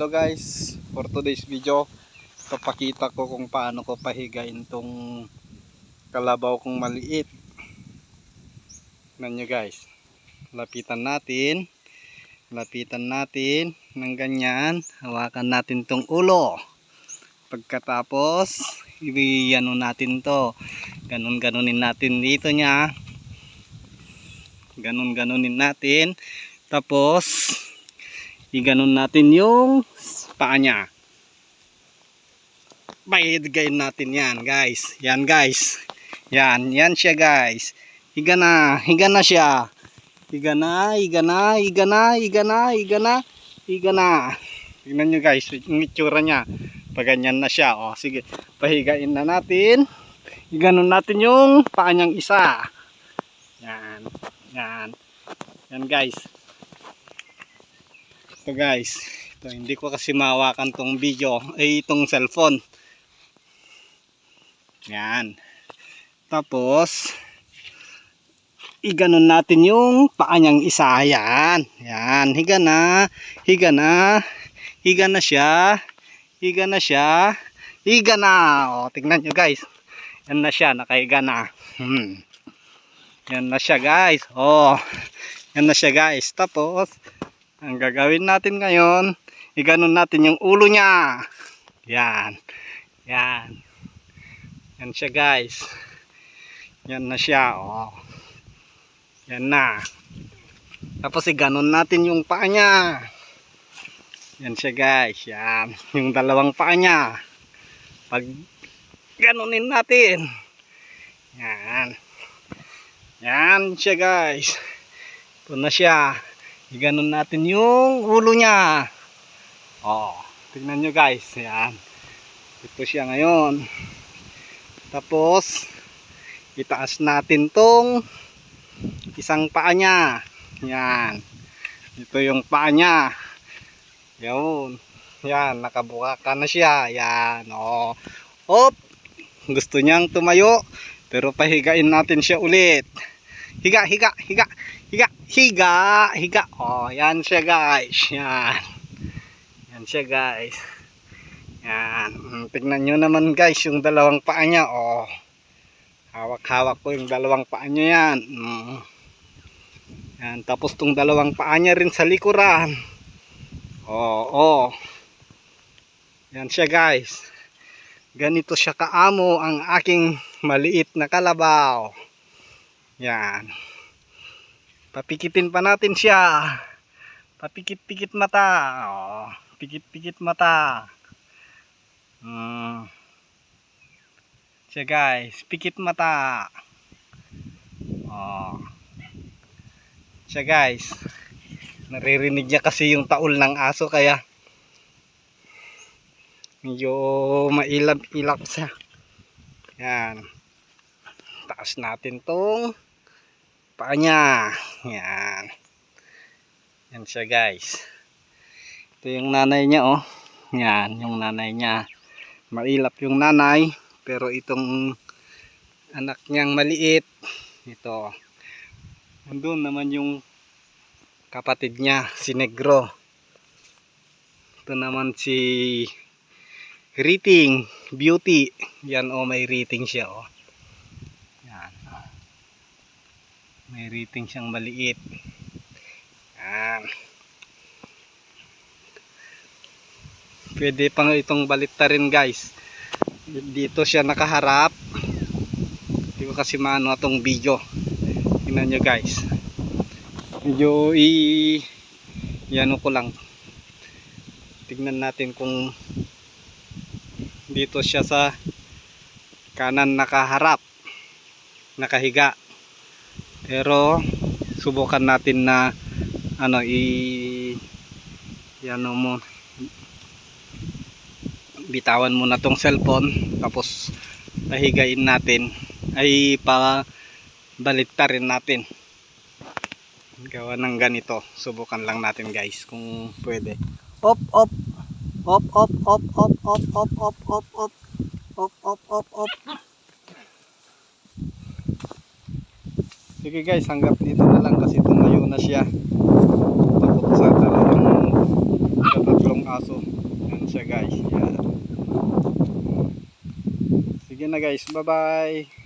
Hello guys, for today's video, papakita ko kung paano ko pahigain tong kalabaw kong maliit. Tignan guys, lapitan natin, lapitan natin ng ganyan, hawakan natin tong ulo. Pagkatapos, ibigyan natin to, ganun-ganunin natin dito niya, ganun-ganunin natin, tapos, iganon natin yung paa niya. Pahigayin natin yan guys. Yan guys. Yan. Yan siya guys. Higa na. Higa na siya. Higa na. Higa na. Higa na. Higa na. Higa na. Higa na. Tingnan nyo guys. Yung itsura niya. Pag ganyan na siya. O sige. Pahigain na natin. Iganon natin yung paa niyang isa. Yan. Yan. Yan guys. Ito guys, ito hindi ko kasi mahawakan tong video, ay itong cellphone. Yan. Tapos, iganon natin yung paa niyang isa. Yan. Yan. Higa na. Higa na. Higa na siya. Higa na siya. Higa na. O, tingnan nyo guys. Yan na siya. Nakahiga na. Hmm. Yan na siya guys. Oh. Yan na siya guys. Tapos, ang gagawin natin ngayon, iganon natin yung ulo niya. Yan. Yan. Yan siya guys. Yan na siya. Oh. Yan na. Tapos iganon natin yung paa niya. Yan siya guys. Yan. Yung dalawang paa niya. Pag ganunin natin. Yan. Yan siya guys. Ito na siya. Iganon natin yung ulo niya. Oh, tingnan nyo guys. Yan. Ito siya ngayon. Tapos, itaas natin tong isang paa niya. Yan. Ito yung paa niya. Yun. Yan, nakabuka ka na siya. Yan. Oh. Hop. Gusto niyang tumayo. Pero pahigain natin siya ulit. Higa, higa, higa. Higa, higa, higa. Oh, yan siya guys. Yan. Yan siya guys. Yan. Mm, Tignan nyo naman guys yung dalawang paa niya. Oh. Hawak-hawak ko yung dalawang paa niya yan. Mm. Yan. Tapos tong dalawang paa niya rin sa likuran. Oh, oh. Yan siya guys. Ganito siya kaamo ang aking maliit na kalabaw. Yan. Papikitin pa natin siya. Papikit-pikit mata. Oh, pikit-pikit mata. Hmm. Siya guys, pikit mata. Oh. Siya guys. Naririnig niya kasi yung taol ng aso kaya medyo mailap-ilap siya. Yan. Taas natin tong paa niya. Yan. Yan siya guys. Ito yung nanay niya oh. Yan, yung nanay niya. Mailap yung nanay. Pero itong anak niyang maliit. Ito. Nandun naman yung kapatid niya, si Negro. Ito naman si Rating, Beauty. Yan oh, may rating siya oh. Yan. May rating siyang maliit. Yan. Pwede pang itong baliktarin guys. Dito siya nakaharap. Hindi ko kasi maano itong video. Tingnan nyo guys. Medyo i... Yan ko lang. Tignan natin kung dito siya sa kanan nakaharap nakahiga pero subukan natin na ano i yan mo bitawan muna tong cellphone tapos pahigain natin ay pa baliktarin natin gawa ng ganito subukan lang natin guys kung pwede op op op op op op op op op op op op op op op sige guys hanggang dito na lang kasi tumayo na siya takot sa talagang tatlong aso siya guys. Yan. Sige na guys. Bye bye.